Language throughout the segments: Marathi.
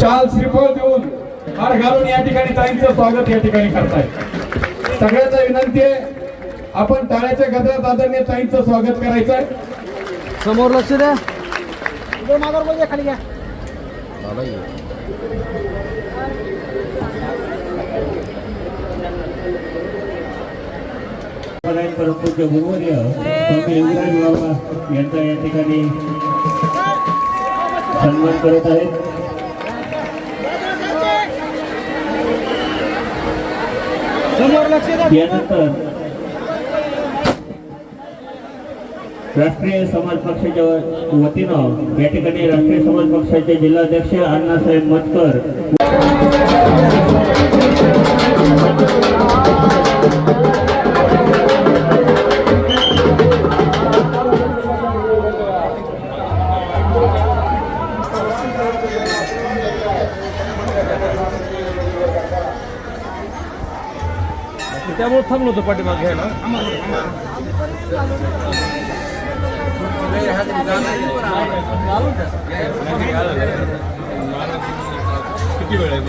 शाल श्रीफळ देऊन हार घालून या ठिकाणी ताईंचं स्वागत या ठिकाणी करताय. सगळ्यांना विनंती आहे आपण टाळ्याच्या गजरात आदरणीय ताईंचं स्वागत करायचं आहे समोर लक्ष द्या. खाली घ्या. परंतु गुरुवर्य स्वामी युवराज बाबा यांचा या ठिकाणी सन्मान करत आहेत. यानंतर राष्ट्रीय समाज पक्षाच्या वतीनं या ठिकाणी राष्ट्रीय समाज पक्षाचे जिल्हाध्यक्ष अण्णासाहेब मतकर त्यामुळे थांबलो होतो पाठीमाग घ्यायला. किती वेळ आहे?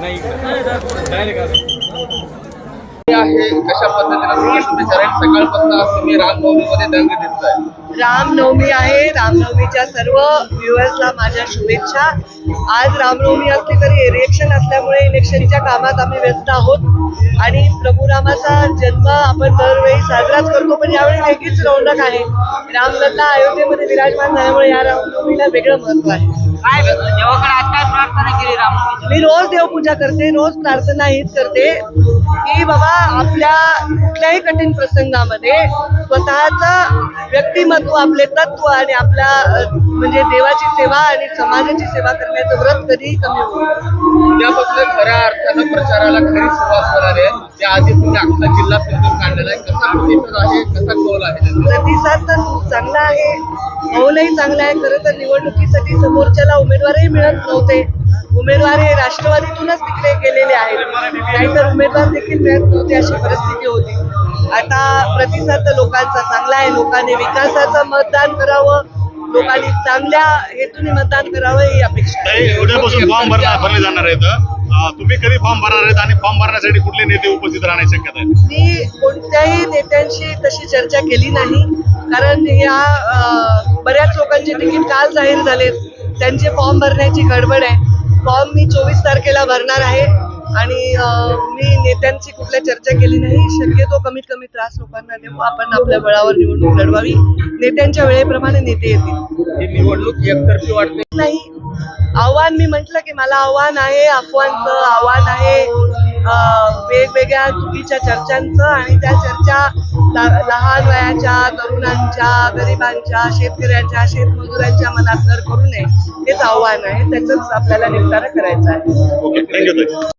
नाही डायरेक्ट आहे. कशा पद्धतीने तुम्ही शुभेच्छा राहील सकाळपासून आज तुम्ही रामनवमीमध्ये दंग दिसताय. रामनवमी आहे. रामनवमीच्या सर्व व्ह्युअर्सला माझ्या शुभेच्छा. आज रामनवमी असली तरी इलेक्शन असल्यामुळे इलेक्शनच्या कामात आम्ही व्यस्त आहोत. आणि प्रभू रामाचा जन्म आपण दरवेळी साजराच करतो पण यावेळी वेगळीच रौनक आहे. रामलल्ला अयोध्येमध्ये विराजमान झाल्यामुळे या रामनवमीला वेगळं महत्त्व आहे. मी रोज देवपूजा करते रोज प्रार्थना हीच करते की बाबा आपल्या कुठल्याही कठीण प्रसंगामध्ये स्वतःचं व्यक्तिमत्व आपले तत्व आणि आपल्या अ, म्हणजे देवाची सेवा आणि समाजाची सेवा करण्याचं व्रत कधी कमी होईल उद्यापासून खऱ्या अर्थानं प्रचाराला खरी सुरुवात होणार आहे. त्याआधी तुम्ही अख्खा जिल्हा फिरून काढलेला आहे. आहे कसा कौल आहे? प्रतिसाद तर खूप चांगला आहे. मौलही चांगला आहे. खरं तर निवडणुकीसाठी समोरच्याला उमेदवारही मिळत नव्हते. उमेदवार हे राष्ट्रवादीतूनच तिकडे गेलेले आहेत. नाहीतर उमेदवार देखील मिळत नव्हते अशी परिस्थिती होती. आता प्रतिसाद तर लोकांचा चांगला आहे. लोकांनी विकासाचं मतदान करावं. लोकांनी चांगल्या हेतूने मतदान करावं ही अपेक्षा आहे. उद्यापासून फॉर्म भरला भरले जाणार आहेत. अं, तुम्ही कधी फॉर्म भरणार आहेत आणि फॉर्म भरण्यासाठी कुठले नेते उपस्थित राहण्याची शक्यता आहे? मी कोणत्याही नेत्यांशी तशी चर्चा केली नाही. कारण या अ, बऱ्याच लोकांचे तिकीट काल जाहीर झालेत. त्यांचे फॉर्म भरण्याची गडबड आहे. फॉर्म मी चोवीस तारखेला भरणार आहे. आणि मी नेत्यांची कुठल्या चर्चा केली नाही शक्यतो कमीत कमी त्रास लोकांना देऊ आपण आपल्या बळावर निवडणूक लढवावी. नेत्यांच्या वेळेप्रमाणे नेते येतील. निवडणूक एकतर्फी वाटते? नाही. आव्हान मी म्हंटल की मला आव्हान आहे अफवांचं आव्हान आहे वेगवेगळ्या चुकीच्या चर्चांचं आणि त्या चर्चा लहान वयाच्या तरुणांच्या गरिबांच्या शेतकऱ्यांच्या शेतमजुरांच्या मनात घर करू नये. हेच आव्हान आहे. त्याचंच आपल्याला निपटारा करायचं आहे.